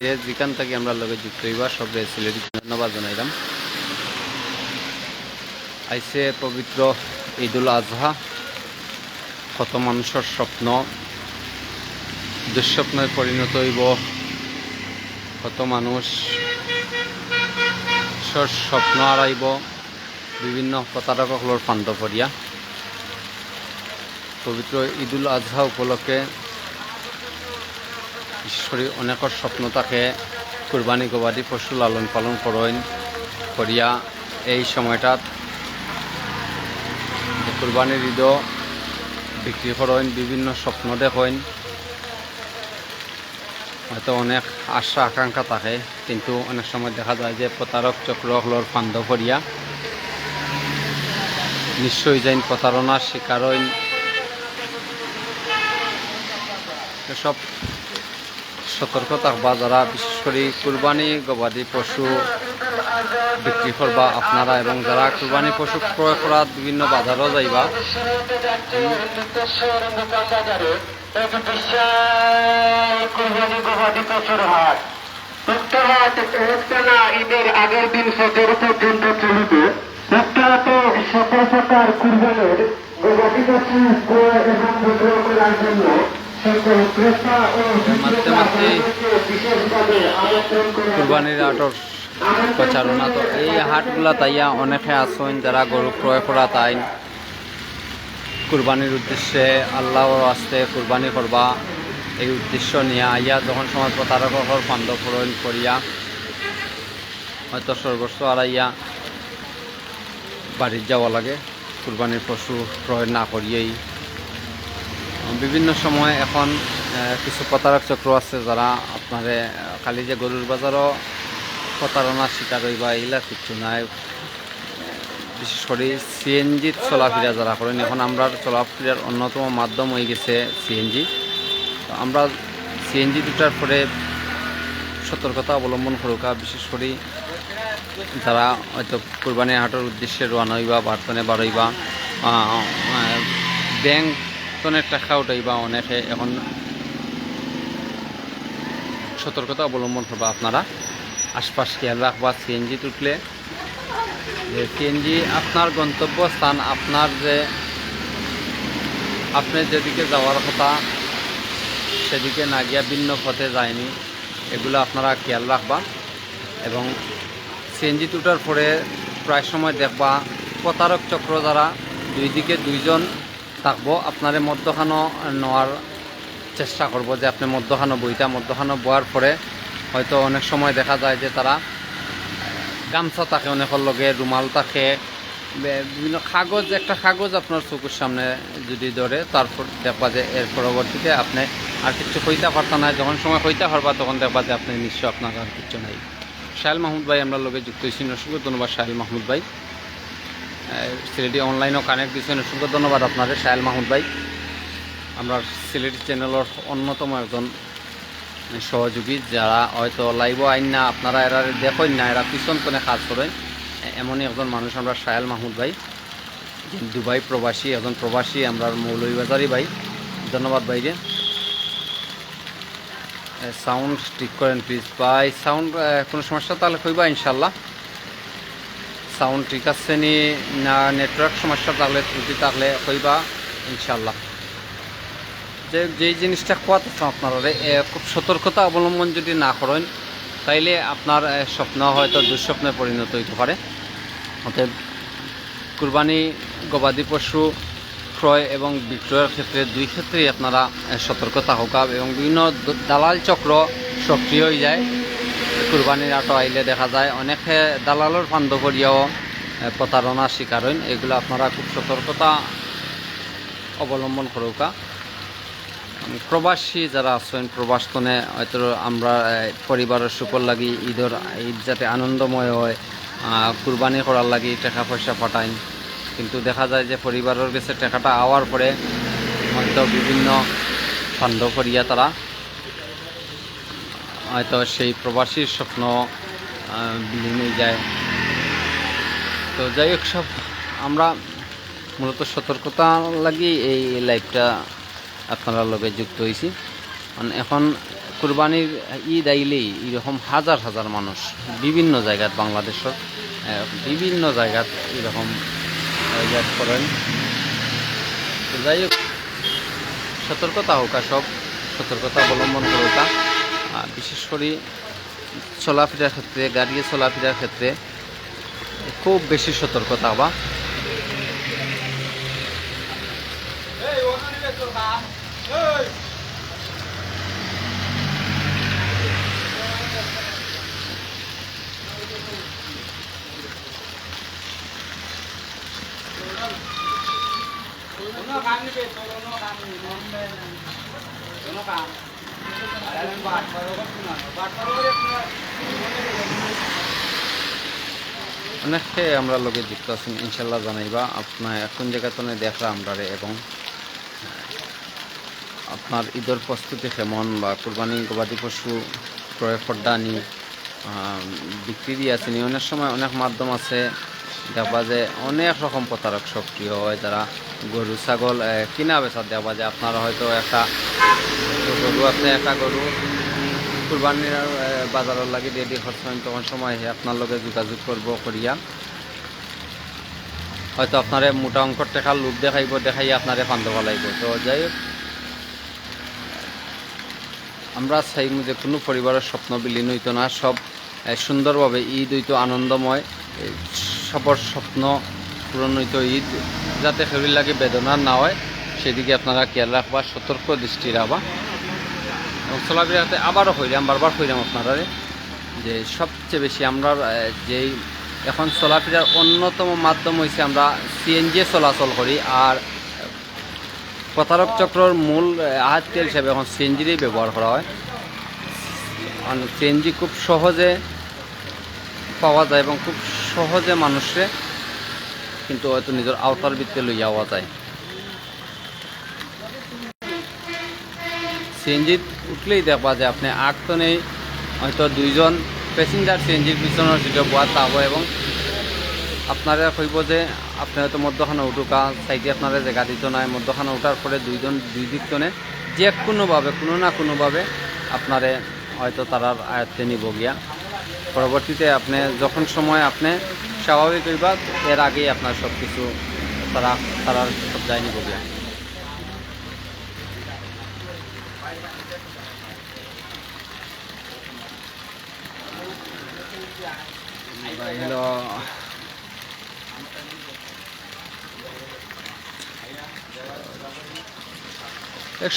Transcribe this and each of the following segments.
যেখান থেকে আমরা যুক্ত ধন্যবাদ জানাইলাম। আইসে পবিত্র ঈদুল আজহা। কত মানুষের স্বপ্ন। দুঃস্বপ্নে পরিণত হইব। কত মানুষ স্বপ্ন হারাইব। বিভিন্ন প্রতারকসকলৰ ফান্দ করিয়া পবিত্র ঈদুল আজহা উপলক্ষে বিশেষ করে অনেকের স্বপ্ন থাকে কুরবানি গবাদি পশু লালন পালন করেন করিয়া এই সময়টাত কুরবানির ঈদ বিক্রি করেন বিভিন্ন স্বপ্ন দেখেন। হয়তো অনেক আশা আকাঙ্ক্ষা থাকে, কিন্তু অনেক সময় দেখা যায় যে প্রতারক চক্রগুলোর ফান্দ করিয়া নিশ্চয়ই যাইন প্রতারণার শিকার হইন সব সতর্ক থাকবা যারা বিশেষ করে কুরবানি গবাদি পশু বিক্রি করবা আপনারা এবং যারা কুরবানি পশু ক্রয় করা বিভিন্ন বাজারও যাইবা ঈদের আগের দিন পর্যন্ত সতেরো সরকার কুরবানের গবাদি পশু ক্রয় এবং বিক্রয় করার জন্য আমন্ত্রণ করে কুরবানির আটর প্রচারণা তো এই হাটগুলা তাইয়া অনেকে আসেন যারা গরু ক্রয় করা তাই। কুরবানির উদ্দেশ্যে আল্লাহর আসতে কুরবানি করবা। এই উদ্দেশ্য নিয়ে আইয়া যখন সময় প্রতারকর ফান্দ পূরণ করিয়া হয়তো সর্বস্ব আড়াইয়া বাড়ির যাওয়া লাগে। কুরবানির পশু ক্রয় না করিয়েই বিভিন্ন সময় এখন কিছু প্রতারক চক্র আছে যারা আপনারে খালি যে গরুর বাজারও প্রতারণার শিকার হইবা এগুলা কিচ্ছু নাই। বিশেষ করে সিএনজির চলাফেরা যারা করেন, এখন আমরা চলাফেরার অন্যতম মাধ্যম হয়ে গেছে সিএনজি আমরা সিএনজি দুটার পরে সতর্কতা অবলম্বন করুকা বিশেষ করে যারা হয়তো কুরবানি হাটের উদ্দেশ্যে রওনা হইবা, বার্তনে বাড়াইবা ব্যাংক তনের টাকা উঠাইবা অনেকে এখন সতর্কতা অবলম্বন করবা আপনারা। আশপাশ খেয়াল রাখবা সিএনজি তুটলে। যে সিএনজি আপনার গন্তব্য স্থান, আপনার যে আপনি যেদিকে যাওয়ার কথা, সেদিকে না গিয়া ভিন্ন পথে যায়নি, এগুলো আপনারা খেয়াল রাখবা। এবং সিএনজি টুটার পরে প্রায় সময় দেখবা, প্রতারক চক্র দ্বারা দুই দিকে দুইজন থাকব। আপনারে মধ্যখানো নেওয়ার চেষ্টা করব যে আপনি মধ্যখানো বইটা, মধ্যখানো বয়ার পরে হয়তো অনেক সময় দেখা যায় যে তারা গামছা থাকে অনেকের লগে, রুমাল থাকে বিভিন্ন কাগজ, একটা কাগজ আপনার চকুর সামনে যদি ধরে, তারপর দেখবা যে এর পরবর্তীতে আপনি আর কিছু কইতে পারতা না, যখন সময় কইতে পারবা তখন দেখবা যে আপনি নিশ্চয় আপনার আর কিছু নাই। শাহেল মাহমুদ ভাই, আমরা লগে যুক্ত হয়েছি। অসংখ্য ধন্যবাদ শাহেল মাহমুদ ভাই। সিলেটি অনলাইনও কানেক্ট দিয়েছেন। অসংখ্য ধন্যবাদ আপনাদের শাহেল মাহমুদ ভাই। আমরা সিলেটি চ্যানেলের অন্যতম একজন সহযোগী, যারা হয়তো লাইভ আইন না, আপনারা এরা দেখেন না, এরা পিছন কোনে কাজ করেন। এমনই একজন মানুষ আমরা, শায়াল মাহমুদ ভাই দুবাই প্রবাসী, একজন প্রবাসী, আমরা মৌলভীবাজারি ভাই। ধন্যবাদ ভাইরে সাউন্ড ঠিক করেন প্লিজ ভাই সাউন্ড কোনো সমস্যা তাহলে কইবা ইনশাল্লাহ সাউন্ড ঠিক আছে নি? না, নেটওয়ার্ক সমস্যা থাকলে ত্রুটি থাকলে কইবা ইনশাল্লাহ যে, যেই জিনিসটা কোয়াতেছে আপনারা খুব সতর্কতা অবলম্বন যদি না করেন, তাইলে আপনার স্বপ্ন হয়তো দুঃস্বপ্নে পরিণত হইতে পারে। অতএব, কুরবানি, গবাদি পশু, ক্রয় এবং বিক্রয়ের ক্ষেত্রে দুই ক্ষেত্রেই আপনারা সতর্কতা হোকা। এবং বিভিন্ন দালাল চক্র সক্রিয় হয়ে যায়। কুরবানির আটো আইলে দেখা যায় অনেকে দালালের ফান্দ করিয়াও প্রতারণার শিকার হইন। এগুলো আপনারা খুব সতর্কতা অবলম্বন করুকা প্রবাসী যারা আছেন প্রবাসতনে হয়তো আমরা পরিবারের সুখর লাগি, ঈদের, ঈদ যাতে আনন্দময় হয় কুরবানি করার লাগি টাকা পয়সা পাঠাইন। কিন্তু দেখা যায় যে পরিবারের কাছে টাকাটা আওয়ার পরে হয়তো বিভিন্ন ফান্ড করিয়া তারা হয়তো সেই প্রবাসীর স্বপ্ন বিলীনে যায়। তো যাই হোক সব, আমরা মূলত সতর্কতা লাগি এই লাইভটা আপনারা লগে যুক্ত হয়েছি কারণ এখন কুরবানির ঈদ আইলেই এরকম হাজার হাজার মানুষ বিভিন্ন জায়গাত বাংলাদেশের বিভিন্ন জায়গাত এরকম করেন। তো যাই হোক, সতর্কতা হোক সব সতর্কতা অবলম্বন করোকা বিশেষ করে চলাফেরার ক্ষেত্রে গাড়ি চলাফেরার ক্ষেত্রে খুব বেশি সতর্কতা হবা অনেককে আমরা লোকে যুক্ত আছেন ইনশাল্লাহ জানাইবা। আপনার কোন জায়গাতে দেখরা আমরা এবং আপনার ঈদের প্রস্তুতি কেমন বা কোরবানি গবাদি পশু ক্রয় ফড্ডানি বিক্রি দিয়ে আছেন অনেক সময় অনেক মাধ্যম আছে দেখবা যে অনেক রকম প্রতারক সক্রিয় হয়, যারা গরু, ছাগল কিনা বেচা দেখবা যে আপনারা হয়তো একটা গরু আছে, একটা গরু কুরবানির বাজারের লাগে রেডি করছেন তখন সময় আপনার লগে যোগাযোগ করব করিয়া। হয়তো আপনারে মোটা অঙ্কর টাকা লোভ দেখাইব দেখাই আপনারে ফান্দবা লাগব তো যাই আমরা চাই যে কোনো পরিবারের স্বপ্ন বিলীন হইতো না, সব সুন্দরভাবে ঈদ হইতো আনন্দময়। সবার স্বপ্ন পূরণ হইতো ঈদ, যাতে শরীর লাগে বেদনা না হয় সেদিকে আপনারা খেয়াল রাখবা সতর্ক দৃষ্টি রাখবা এবং চলাফেরাতে আবারও হইলাম, বারবার হইলাম আপনারা যে সবচেয়ে বেশি আমরা যেই এখন চলাফেরার অন্যতম মাধ্যম হয়েছে আমরা সিএনজি চলাচল করি, আর প্রতারক চক্রর মূল আহাত তেল হিসাবে এখন সিএনজিরই ব্যবহার করা হয়। সিএনজি খুব সহজে পাওয়া যায় এবং খুব সহজে মানুষে কিন্তু হয়তো নিজের আওতার ভিত্তিতে লই যাওয়া যায়। সিএনজি উঠলেই দেখবা যে আপনি আট টনেই হয়তো দুইজন প্যাসেঞ্জার সিএনজির পিছনের সিটে বয়া তাব এবং আপনারা কইব যে আপনি হয়তো মধ্যখানে উঠুকা সাইডে আপনারা জায়গা দিত নাই, মধ্যখানে উঠার পরে দুইজন, দুই দিক টনে যে কোনোভাবে কোনো না কোনোভাবে আপনারে হয়তো তারার আয়ত্তে নিব গিয়া। পরবর্তীতে আপনি যখন সময় আপনি স্বাভাবিক হইবা, এর আগেই আপনার সব কিছু তারা তারার সব যাই নিব গিয়া। হলো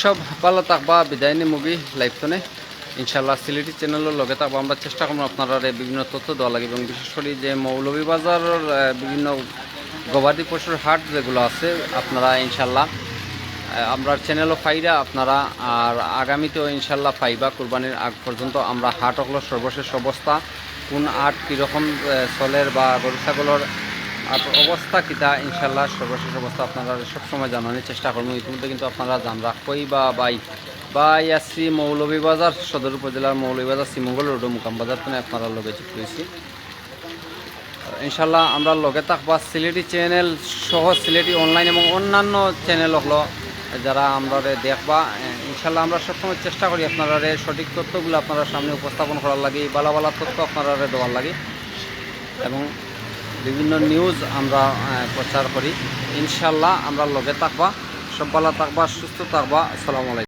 সব ভালো থাকবা বিদায় নি মুভি লাইভ তো নেই। ইনশাল্লাহ সিলেটি চ্যানেলের লগে থাকব। আমরা চেষ্টা করব আপনারা বিভিন্ন তথ্য দেওয়া লাগে এবং বিশেষ করে যে মৌলভীবাজারের আহ, বিভিন্ন গবাদি পশুর হাট যেগুলো আছে আপনারা ইনশাল্লাহ আমরা চ্যানেলও পাইরা আপনারা আর আগামীতেও ইনশাল্লাহ পাইবা কোরবানির আগ পর্যন্ত আমরা হাট হলো সর্বশেষ অবস্থা কোন আট কীরকম চলের বা গরু ছাগলের আর অবস্থা কিতা ইনশাল্লাহ সর্বশেষ অবস্থা আপনারা সবসময় জানানোর চেষ্টা করব। ইতিমধ্যে কিন্তু আপনারা জান রাখবই বা বাই বাই আসছি মৌলভীবাজার সদর উপজেলার মৌলভীবাজার শ্রীমঙ্গল রোড মুকাম বাজার থেকে আপনারা লগে যুক্ত হয়েছি। ইনশাল্লাহ আমরা লগে থাকবা সিলেটি চ্যানেল সহ সিলেটি অনলাইন এবং অন্যান্য চ্যানেল হলো যারা আমরা দেখবা। ইনশাল্লাহ আমরা সবসময় চেষ্টা করি আপনারা সঠিক তথ্যগুলো আপনারা সামনে উপস্থাপন করার লাগে, বালা বালা তথ্য আপনারা দেওয়ার লাগে। এবং বিভিন্ন নিউজ আমরা প্রচার করি। ইনশাল্লাহ আমরা লগে থাকবা, সব ভালো থাকবা, সুস্থ থাকবা। আসসালামু আলাইকুম।